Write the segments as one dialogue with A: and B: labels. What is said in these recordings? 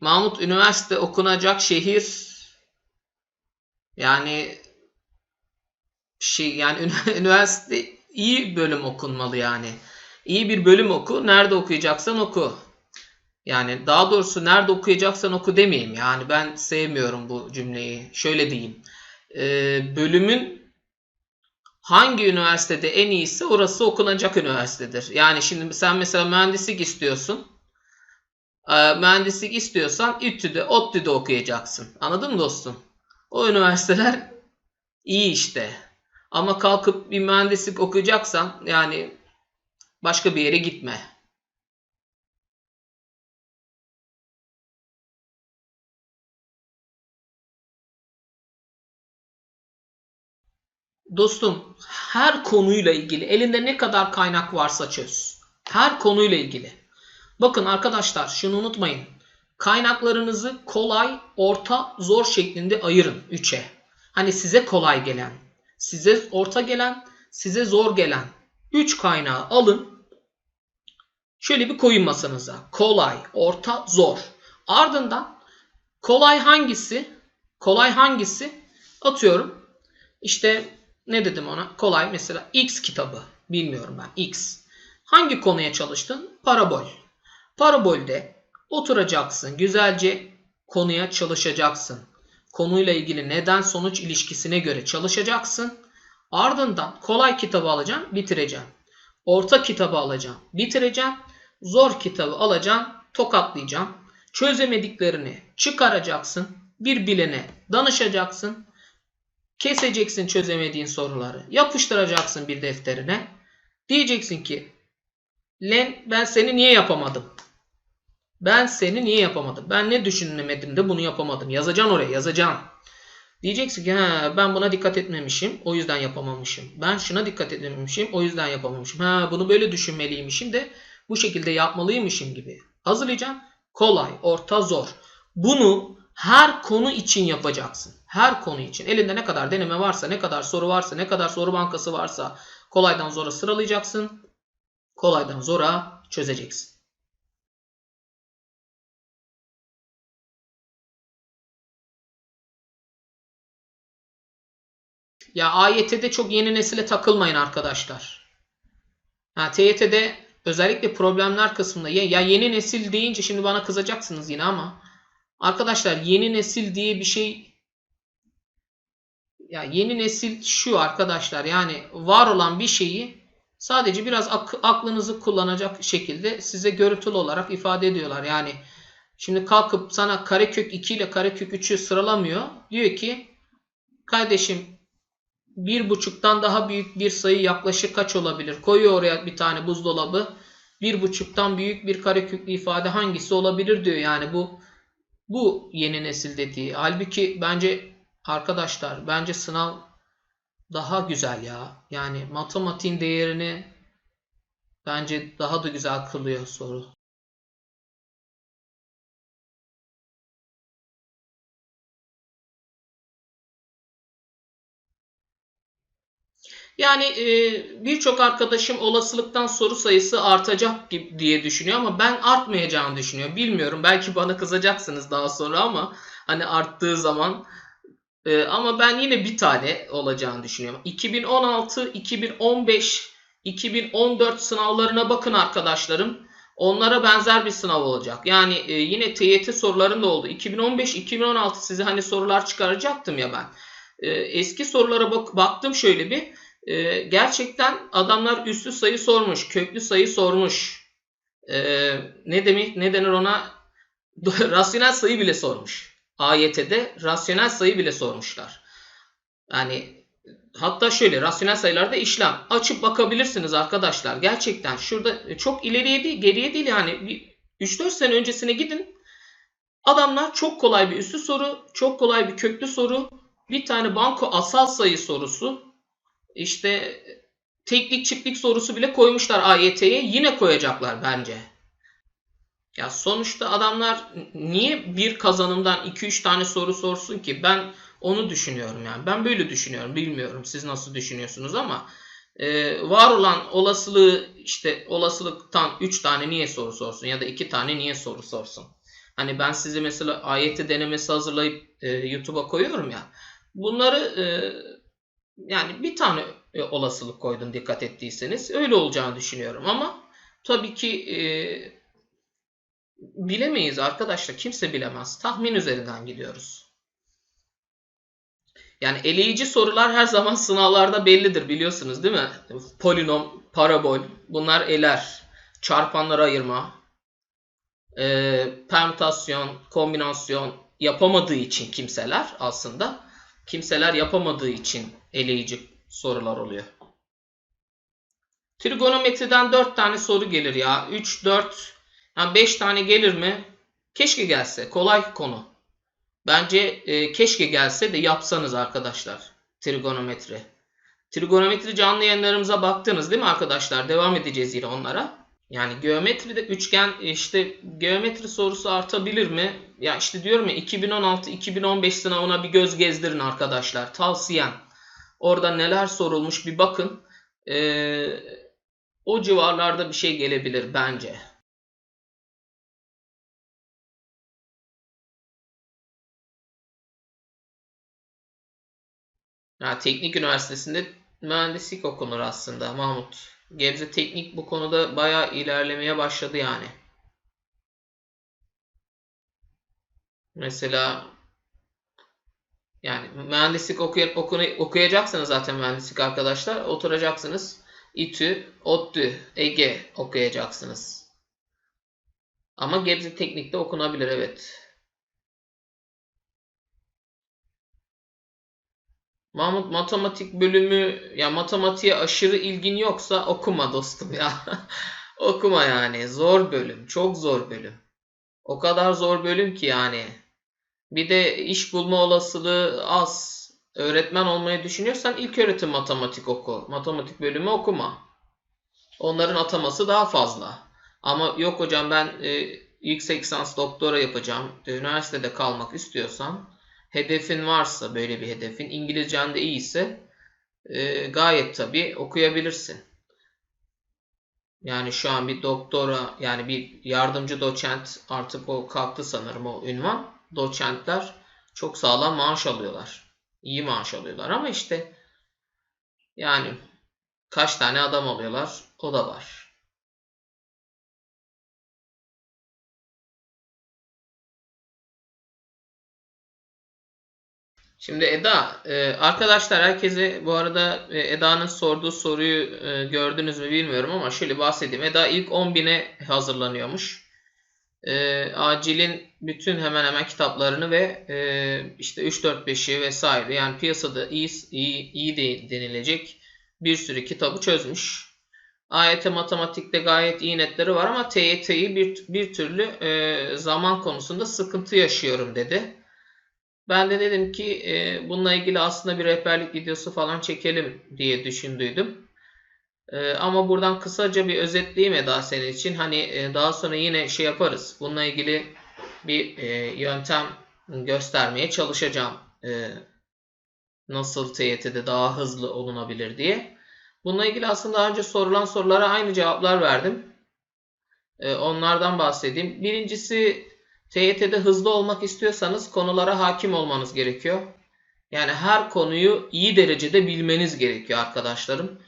A: Mahmut üniversite okunacak şehir yani şey yani üniversite iyi bölüm okunmalı yani. İyi bir bölüm oku. Nerede okuyacaksan oku. Yani daha doğrusu nerede okuyacaksan oku demeyeyim. Yani ben sevmiyorum bu cümleyi. Şöyle diyeyim. Ee, bölümün hangi üniversitede en iyisi orası okunacak üniversitedir. Yani şimdi sen mesela mühendislik istiyorsun. Ee, mühendislik istiyorsan İTÜ'de, ODTÜ'de okuyacaksın. Anladın mı dostum? O üniversiteler iyi işte. Ama kalkıp bir mühendislik okuyacaksan yani başka bir yere gitme. Dostum her konuyla ilgili elinde ne kadar kaynak varsa çöz. Her konuyla ilgili. Bakın arkadaşlar şunu unutmayın. Kaynaklarınızı kolay, orta, zor şeklinde ayırın 3'e. Hani size kolay gelen, size orta gelen, size zor gelen 3 kaynağı alın. Şöyle bir koyun masanıza. Kolay, orta, zor. Ardından kolay hangisi? Kolay hangisi? Atıyorum. İşte ne dedim ona? Kolay mesela X kitabı. Bilmiyorum ben. X. Hangi konuya çalıştın? Parabol. Parabolde oturacaksın. Güzelce konuya çalışacaksın. Konuyla ilgili neden sonuç ilişkisine göre çalışacaksın. Ardından kolay kitabı alacaksın, bitireceksin. Orta kitabı alacaksın, bitireceksin. Zor kitabı alacaksın, tokatlayacaksın. Çözemediklerini çıkaracaksın. Bir bilene danışacaksın. Keseceksin çözemediğin soruları. Yapıştıracaksın bir defterine. Diyeceksin ki Len ben seni niye yapamadım? Ben seni niye yapamadım? Ben ne düşünemedim de bunu yapamadım. Yazacaksın oraya yazacaksın. Diyeceksin ki ha, ben buna dikkat etmemişim o yüzden yapamamışım. Ben şuna dikkat etmemişim o yüzden yapamamışım. Ha, bunu böyle düşünmeliymişim de bu şekilde yapmalıymışım gibi. Hazırlayacaksın. Kolay, orta, zor. Bunu her konu için yapacaksın. Her konu için. Elinde ne kadar deneme varsa, ne kadar soru varsa, ne kadar soru bankası varsa kolaydan zora sıralayacaksın. Kolaydan zora çözeceksin. Ya AYT'de çok yeni nesile takılmayın arkadaşlar. Ha, TYT'de özellikle problemler kısmında ya, ya yeni nesil deyince şimdi bana kızacaksınız yine ama arkadaşlar yeni nesil diye bir şey ya yeni nesil şu arkadaşlar yani var olan bir şeyi sadece biraz ak- aklınızı kullanacak şekilde size görüntülü olarak ifade ediyorlar. Yani şimdi kalkıp sana karekök 2 ile karekök 3'ü sıralamıyor. Diyor ki kardeşim bir buçuktan daha büyük bir sayı yaklaşık kaç olabilir? Koyuyor oraya bir tane buzdolabı. Bir buçuktan büyük bir kareköklü ifade hangisi olabilir diyor. Yani bu bu yeni nesil dediği. Halbuki bence arkadaşlar bence sınav daha güzel ya. Yani matematiğin değerini bence daha da güzel kılıyor soru. Yani e, birçok arkadaşım olasılıktan soru sayısı artacak gibi diye düşünüyor ama ben artmayacağını düşünüyorum. Bilmiyorum belki bana kızacaksınız daha sonra ama hani arttığı zaman e, ama ben yine bir tane olacağını düşünüyorum. 2016, 2015, 2014 sınavlarına bakın arkadaşlarım. Onlara benzer bir sınav olacak. Yani e, yine TYT sorularında oldu. 2015-2016 size hani sorular çıkaracaktım ya ben. E, eski sorulara bak baktım şöyle bir. Ee, gerçekten adamlar üslü sayı sormuş, köklü sayı sormuş. Ee, ne demek ne denir ona? rasyonel sayı bile sormuş. AYT'de rasyonel sayı bile sormuşlar. Yani hatta şöyle rasyonel sayılarda işlem açıp bakabilirsiniz arkadaşlar. Gerçekten şurada çok ileriye değil, geriye değil yani 3-4 sene öncesine gidin. Adamlar çok kolay bir üslü soru, çok kolay bir köklü soru, bir tane banko asal sayı sorusu, işte teklik çiftlik sorusu bile koymuşlar AYT'ye. Yine koyacaklar bence. Ya sonuçta adamlar niye bir kazanımdan 2-3 tane soru sorsun ki? Ben onu düşünüyorum yani. Ben böyle düşünüyorum. Bilmiyorum siz nasıl düşünüyorsunuz ama e, var olan olasılığı işte olasılıktan 3 tane niye soru sorsun ya da 2 tane niye soru sorsun? Hani ben size mesela ayeti denemesi hazırlayıp e, YouTube'a koyuyorum ya. Bunları e, yani bir tane e, olasılık koydum dikkat ettiyseniz. Öyle olacağını düşünüyorum ama tabii ki e, bilemeyiz arkadaşlar. Kimse bilemez. Tahmin üzerinden gidiyoruz. Yani eleyici sorular her zaman sınavlarda bellidir biliyorsunuz değil mi? Polinom, parabol bunlar eler. Çarpanlara ayırma, e, permütasyon, kombinasyon yapamadığı için kimseler aslında kimseler yapamadığı için eleyici sorular oluyor. Trigonometriden 4 tane soru gelir ya. 3, 4, yani 5 tane gelir mi? Keşke gelse. Kolay konu. Bence e, keşke gelse de yapsanız arkadaşlar. Trigonometri. Trigonometri canlı yayınlarımıza baktınız değil mi arkadaşlar? Devam edeceğiz yine onlara. Yani geometride üçgen işte geometri sorusu artabilir mi? Ya işte diyorum ya 2016-2015 sınavına bir göz gezdirin arkadaşlar. Tavsiyem. Orada neler sorulmuş bir bakın. Ee, o civarlarda bir şey gelebilir bence. Ya, teknik üniversitesinde mühendislik okunur aslında Mahmut. Gebze Teknik bu konuda bayağı ilerlemeye başladı yani. Mesela yani mühendislik okuy okuyacaksanız zaten mühendislik arkadaşlar oturacaksınız. İTÜ, ODTÜ, Ege okuyacaksınız. Ama Gebze Teknik'te okunabilir evet. Mahmut matematik bölümü ya matematiğe aşırı ilgin yoksa okuma dostum ya. okuma yani. Zor bölüm. Çok zor bölüm. O kadar zor bölüm ki yani. Bir de iş bulma olasılığı az. Öğretmen olmayı düşünüyorsan ilk öğretim matematik oku. Matematik bölümü okuma. Onların ataması daha fazla. Ama yok hocam ben e, yüksek lisans doktora yapacağım. Üniversitede kalmak istiyorsan hedefin varsa böyle bir hedefin, İngilizcen de iyiyse e, gayet tabii okuyabilirsin. Yani şu an bir doktora yani bir yardımcı doçent artık o kalktı sanırım o ünvan. Doçentler çok sağlam maaş alıyorlar. İyi maaş alıyorlar ama işte yani kaç tane adam alıyorlar o da var. Şimdi Eda, e, arkadaşlar herkese bu arada e, Eda'nın sorduğu soruyu e, gördünüz mü bilmiyorum ama şöyle bahsedeyim. Eda ilk 10.000'e hazırlanıyormuş. Acil'in bütün hemen hemen kitaplarını ve işte 3-4-5'i vesaire yani piyasada iyi, iyi, iyi de denilecek bir sürü kitabı çözmüş. AYT matematikte gayet iyi netleri var ama TYT'yi bir, bir türlü zaman konusunda sıkıntı yaşıyorum dedi. Ben de dedim ki e, bununla ilgili aslında bir rehberlik videosu falan çekelim diye düşündüydüm. E, ama buradan kısaca bir özetleyeyim Eda senin için. Hani e, daha sonra yine şey yaparız. Bununla ilgili bir e, yöntem göstermeye çalışacağım. E, nasıl TYT'de daha hızlı olunabilir diye. Bununla ilgili aslında daha önce sorulan sorulara aynı cevaplar verdim. Onlardan bahsedeyim. Birincisi TYT'de hızlı olmak istiyorsanız konulara hakim olmanız gerekiyor. Yani her konuyu iyi derecede bilmeniz gerekiyor arkadaşlarım.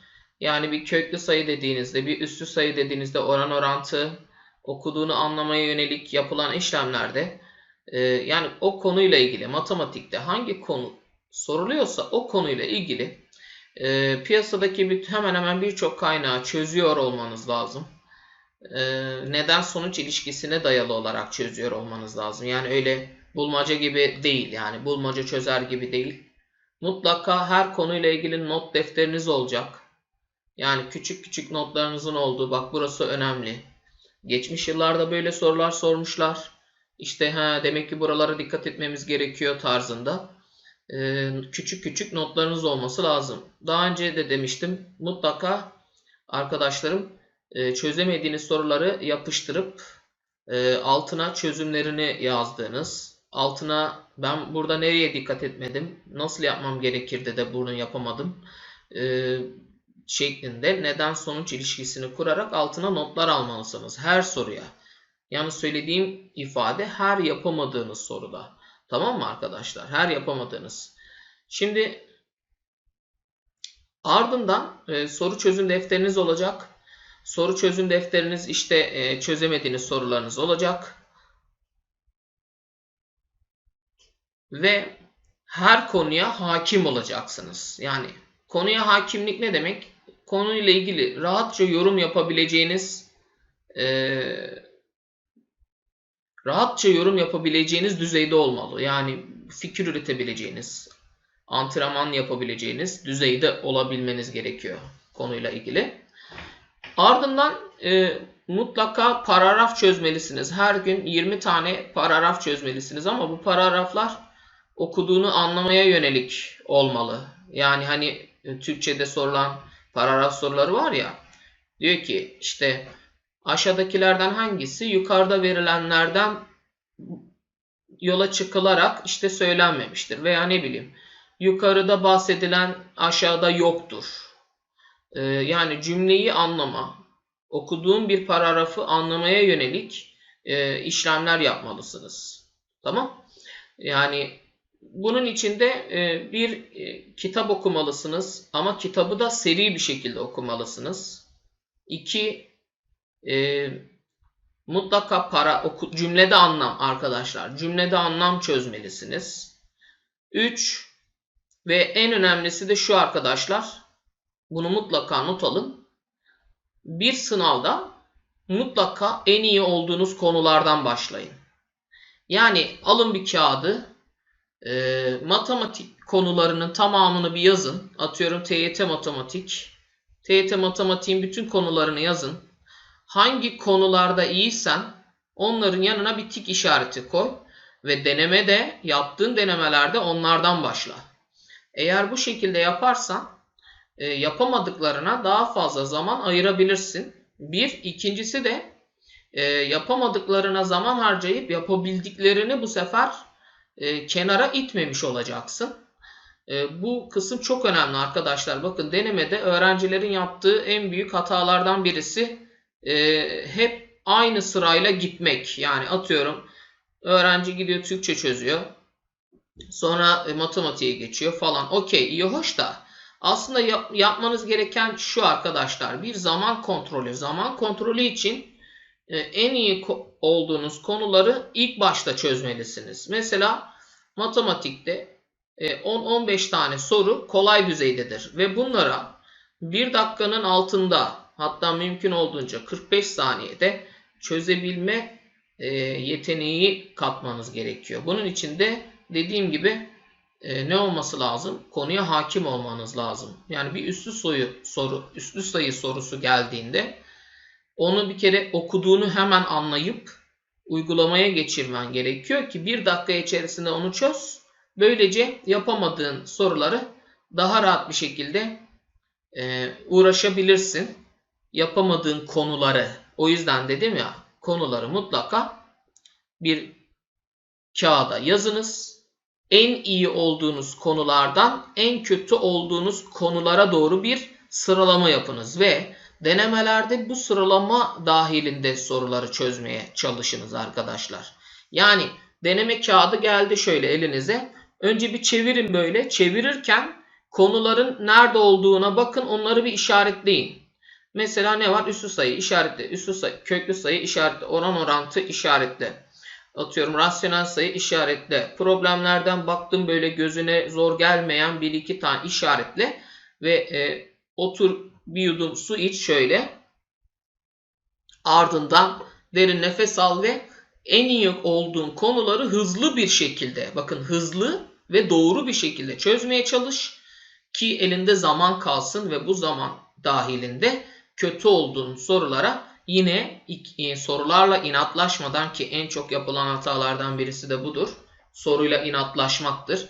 A: Yani bir köklü sayı dediğinizde, bir üstü sayı dediğinizde oran orantı, okuduğunu anlamaya yönelik yapılan işlemlerde e, yani o konuyla ilgili matematikte hangi konu soruluyorsa o konuyla ilgili e, piyasadaki bir, hemen hemen birçok kaynağı çözüyor olmanız lazım. E, neden sonuç ilişkisine dayalı olarak çözüyor olmanız lazım. Yani öyle bulmaca gibi değil yani bulmaca çözer gibi değil. Mutlaka her konuyla ilgili not defteriniz olacak. Yani küçük küçük notlarınızın olduğu bak burası önemli. Geçmiş yıllarda böyle sorular sormuşlar. İşte ha demek ki buralara dikkat etmemiz gerekiyor tarzında. Ee, küçük küçük notlarınız olması lazım. Daha önce de demiştim mutlaka arkadaşlarım e, çözemediğiniz soruları yapıştırıp e, altına çözümlerini yazdığınız, altına ben burada nereye dikkat etmedim, nasıl yapmam gerekirdi de bunu yapamadım e, şeklinde neden sonuç ilişkisini kurarak altına notlar almalısınız her soruya. Yani söylediğim ifade her yapamadığınız soruda. Tamam mı arkadaşlar? Her yapamadığınız. Şimdi ardından e, soru çözüm defteriniz olacak. Soru çözüm defteriniz işte e, çözemediğiniz sorularınız olacak. Ve her konuya hakim olacaksınız. Yani konuya hakimlik ne demek? Konuyla ilgili rahatça yorum yapabileceğiniz e, rahatça yorum yapabileceğiniz düzeyde olmalı. Yani fikir üretebileceğiniz, antrenman yapabileceğiniz düzeyde olabilmeniz gerekiyor konuyla ilgili. Ardından e, mutlaka paragraf çözmelisiniz. Her gün 20 tane paragraf çözmelisiniz ama bu paragraflar okuduğunu anlamaya yönelik olmalı. Yani hani Türkçe'de sorulan paragraf soruları var ya. Diyor ki işte aşağıdakilerden hangisi yukarıda verilenlerden yola çıkılarak işte söylenmemiştir veya ne bileyim yukarıda bahsedilen aşağıda yoktur. Ee, yani cümleyi anlama, okuduğun bir paragrafı anlamaya yönelik e, işlemler yapmalısınız. Tamam? Yani bunun içinde e, bir e, kitap okumalısınız ama kitabı da seri bir şekilde okumalısınız. İki, e, mutlaka para oku, cümlede anlam arkadaşlar. Cümlede anlam çözmelisiniz. Üç ve en önemlisi de şu arkadaşlar. Bunu mutlaka not alın. Bir sınavda mutlaka en iyi olduğunuz konulardan başlayın. Yani alın bir kağıdı, e, matematik konularının tamamını bir yazın. Atıyorum TYT matematik. TYT matematiğin bütün konularını yazın. Hangi konularda iyiysen onların yanına bir tik işareti koy. Ve denemede yaptığın denemelerde onlardan başla. Eğer bu şekilde yaparsan e, yapamadıklarına daha fazla zaman ayırabilirsin. Bir. ikincisi de e, yapamadıklarına zaman harcayıp yapabildiklerini bu sefer e, kenara itmemiş olacaksın. E, bu kısım çok önemli arkadaşlar. Bakın denemede öğrencilerin yaptığı en büyük hatalardan birisi e, hep aynı sırayla gitmek. Yani atıyorum öğrenci gidiyor Türkçe çözüyor. Sonra e, matematiğe geçiyor falan. Okey iyi hoş da aslında yap, yapmanız gereken şu arkadaşlar. Bir zaman kontrolü. Zaman kontrolü için en iyi olduğunuz konuları ilk başta çözmelisiniz. Mesela matematikte 10-15 e, tane soru kolay düzeydedir ve bunlara 1 dakikanın altında hatta mümkün olduğunca 45 saniyede çözebilme e, yeteneği katmanız gerekiyor. Bunun için de dediğim gibi ne olması lazım? Konuya hakim olmanız lazım. Yani bir üstü soyu soru, üstü sayı sorusu geldiğinde onu bir kere okuduğunu hemen anlayıp uygulamaya geçirmen gerekiyor ki bir dakika içerisinde onu çöz. Böylece yapamadığın soruları daha rahat bir şekilde e, uğraşabilirsin. Yapamadığın konuları. O yüzden dedim ya konuları mutlaka bir kağıda yazınız. En iyi olduğunuz konulardan en kötü olduğunuz konulara doğru bir sıralama yapınız ve Denemelerde bu sıralama dahilinde soruları çözmeye çalışınız arkadaşlar. Yani deneme kağıdı geldi şöyle elinize. Önce bir çevirin böyle. Çevirirken konuların nerede olduğuna bakın onları bir işaretleyin. Mesela ne var? Üstü sayı işaretle, üstü sayı, köklü sayı işaretle, oran orantı işaretle. Atıyorum rasyonel sayı işaretle. Problemlerden baktım böyle gözüne zor gelmeyen bir iki tane işaretle ve e, otur bir yudum su iç şöyle. Ardından derin nefes al ve en iyi olduğun konuları hızlı bir şekilde bakın hızlı ve doğru bir şekilde çözmeye çalış ki elinde zaman kalsın ve bu zaman dahilinde kötü olduğun sorulara yine e, sorularla inatlaşmadan ki en çok yapılan hatalardan birisi de budur. Soruyla inatlaşmaktır.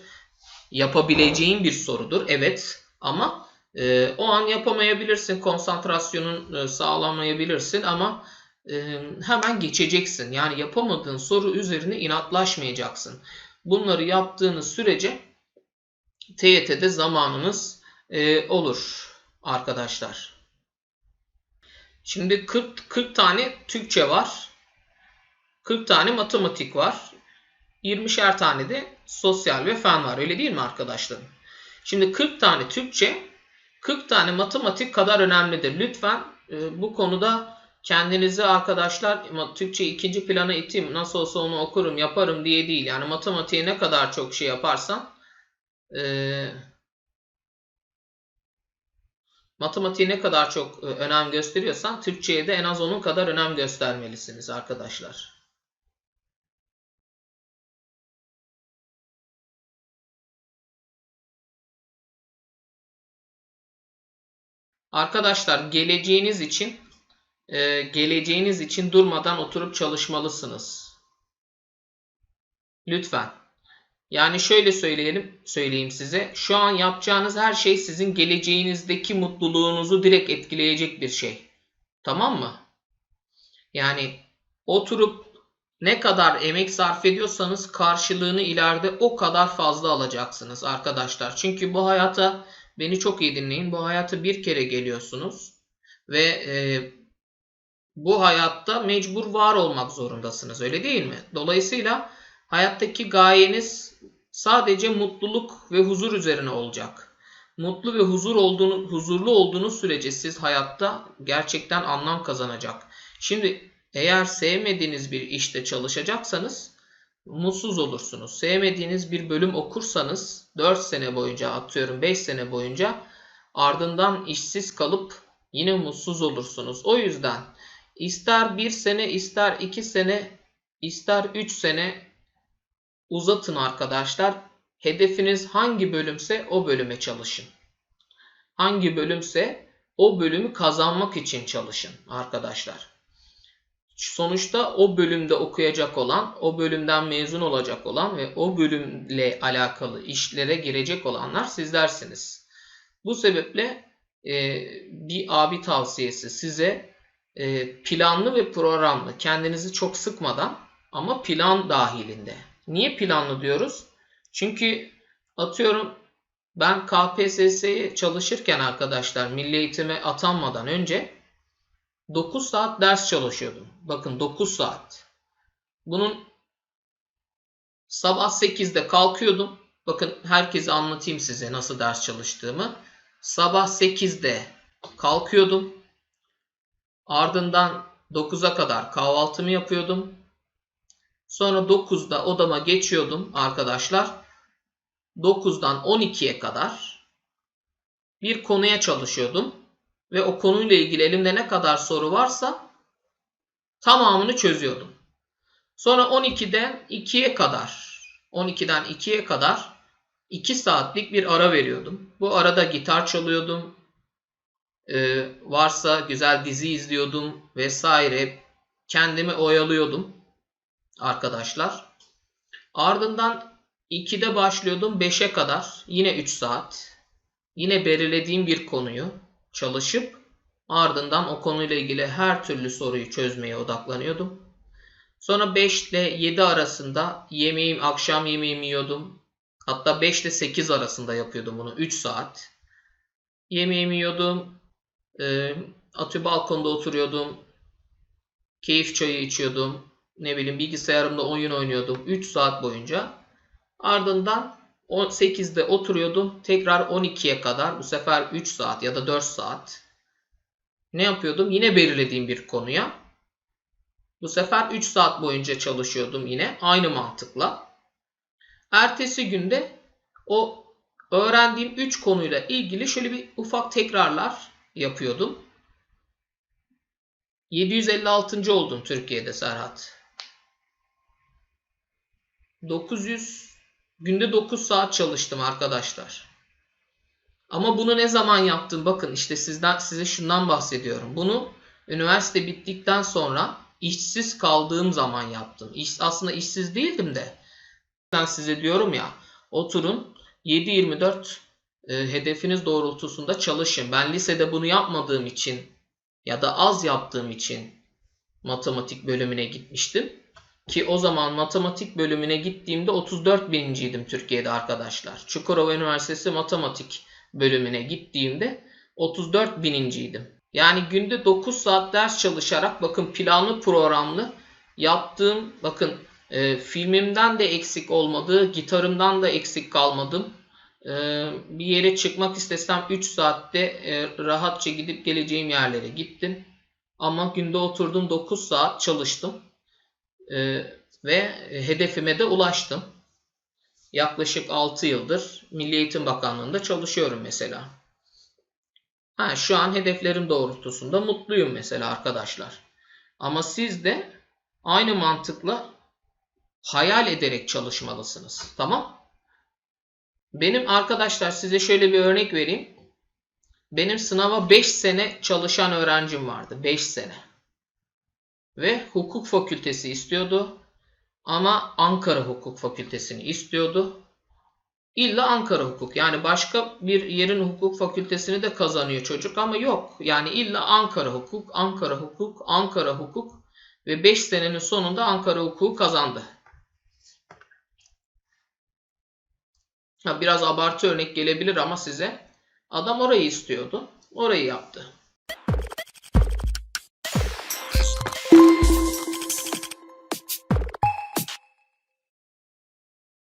A: Yapabileceğin bir sorudur evet ama e, o an yapamayabilirsin, konsantrasyonun e, sağlamayabilirsin ama e, hemen geçeceksin. Yani yapamadığın soru üzerine inatlaşmayacaksın. Bunları yaptığınız sürece TYT'de zamanınız e, olur arkadaşlar. Şimdi 40, 40 tane Türkçe var. 40 tane matematik var. 20'şer tane de sosyal ve fen var. Öyle değil mi arkadaşlarım? Şimdi 40 tane Türkçe, 40 tane matematik kadar önemlidir. Lütfen e, bu konuda kendinizi arkadaşlar Türkçe ikinci plana iteyim. Nasıl olsa onu okurum, yaparım diye değil. Yani matematiğe ne kadar çok şey yaparsan e, matematiğe ne kadar çok e, önem gösteriyorsan Türkçe'ye de en az onun kadar önem göstermelisiniz arkadaşlar. Arkadaşlar geleceğiniz için e, geleceğiniz için durmadan oturup çalışmalısınız. Lütfen. Yani şöyle söyleyelim, söyleyeyim size. Şu an yapacağınız her şey sizin geleceğinizdeki mutluluğunuzu direkt etkileyecek bir şey. Tamam mı? Yani oturup ne kadar emek sarf ediyorsanız karşılığını ileride o kadar fazla alacaksınız arkadaşlar. Çünkü bu hayata beni çok iyi dinleyin. Bu hayata bir kere geliyorsunuz ve e, bu hayatta mecbur var olmak zorundasınız. Öyle değil mi? Dolayısıyla hayattaki gayeniz sadece mutluluk ve huzur üzerine olacak. Mutlu ve huzur olduğunu, huzurlu olduğunuz sürece siz hayatta gerçekten anlam kazanacak. Şimdi eğer sevmediğiniz bir işte çalışacaksanız mutsuz olursunuz. Sevmediğiniz bir bölüm okursanız 4 sene boyunca atıyorum 5 sene boyunca ardından işsiz kalıp yine mutsuz olursunuz. O yüzden ister 1 sene ister 2 sene ister 3 sene uzatın arkadaşlar. Hedefiniz hangi bölümse o bölüme çalışın. Hangi bölümse o bölümü kazanmak için çalışın arkadaşlar. Sonuçta o bölümde okuyacak olan, o bölümden mezun olacak olan ve o bölümle alakalı işlere girecek olanlar sizlersiniz. Bu sebeple e, bir abi tavsiyesi size e, planlı ve programlı kendinizi çok sıkmadan ama plan dahilinde. Niye planlı diyoruz? Çünkü atıyorum ben KPSS'ye çalışırken arkadaşlar milli eğitime atanmadan önce 9 saat ders çalışıyordum. Bakın 9 saat. Bunun sabah 8'de kalkıyordum. Bakın herkese anlatayım size nasıl ders çalıştığımı. Sabah 8'de kalkıyordum. Ardından 9'a kadar kahvaltımı yapıyordum. Sonra 9'da odama geçiyordum arkadaşlar. 9'dan 12'ye kadar bir konuya çalışıyordum ve o konuyla ilgili elimde ne kadar soru varsa tamamını çözüyordum. Sonra 12'den 2'ye kadar 12'den 2'ye kadar 2 saatlik bir ara veriyordum. Bu arada gitar çalıyordum. Ee, varsa güzel dizi izliyordum vesaire. Kendimi oyalıyordum arkadaşlar. Ardından 2'de başlıyordum 5'e kadar. Yine 3 saat. Yine belirlediğim bir konuyu çalışıp ardından o konuyla ilgili her türlü soruyu çözmeye odaklanıyordum. Sonra 5 ile 7 arasında yemeğim, akşam yemeğimi yiyordum. Hatta 5 ile 8 arasında yapıyordum bunu 3 saat. Yemeğimi yiyordum. E, atı balkonda oturuyordum. Keyif çayı içiyordum. Ne bileyim bilgisayarımda oyun oynuyordum 3 saat boyunca. Ardından 8'de oturuyordum. Tekrar 12'ye kadar bu sefer 3 saat ya da 4 saat. Ne yapıyordum? Yine belirlediğim bir konuya. Bu sefer 3 saat boyunca çalışıyordum yine aynı mantıkla. Ertesi günde o öğrendiğim 3 konuyla ilgili şöyle bir ufak tekrarlar yapıyordum. 756. oldum Türkiye'de Serhat. 900 Günde 9 saat çalıştım arkadaşlar. Ama bunu ne zaman yaptım? Bakın işte sizden size şundan bahsediyorum. Bunu üniversite bittikten sonra işsiz kaldığım zaman yaptım. İş, aslında işsiz değildim de. Ben size diyorum ya oturun 7-24 e, hedefiniz doğrultusunda çalışın. Ben lisede bunu yapmadığım için ya da az yaptığım için matematik bölümüne gitmiştim. Ki o zaman matematik bölümüne gittiğimde 34 birinciydim Türkiye'de arkadaşlar. Çukurova Üniversitesi matematik bölümüne gittiğimde 34 bininciydim. Yani günde 9 saat ders çalışarak bakın planlı programlı yaptığım bakın e, filmimden de eksik olmadı, gitarımdan da eksik kalmadım. E, bir yere çıkmak istesem 3 saatte e, rahatça gidip geleceğim yerlere gittim. Ama günde oturdum 9 saat çalıştım. E, ve hedefime de ulaştım. Yaklaşık 6 yıldır Milli Eğitim Bakanlığı'nda çalışıyorum mesela. Ha, şu an hedeflerim doğrultusunda mutluyum mesela arkadaşlar. Ama siz de aynı mantıkla hayal ederek çalışmalısınız. Tamam? Benim arkadaşlar size şöyle bir örnek vereyim. Benim sınava 5 sene çalışan öğrencim vardı. 5 sene. Ve hukuk fakültesi istiyordu. Ama Ankara Hukuk Fakültesini istiyordu. İlla Ankara Hukuk. Yani başka bir yerin hukuk fakültesini de kazanıyor çocuk ama yok. Yani illa Ankara Hukuk, Ankara Hukuk, Ankara Hukuk ve 5 senenin sonunda Ankara Hukuk'u kazandı. Ha, biraz abartı örnek gelebilir ama size adam orayı istiyordu. Orayı yaptı.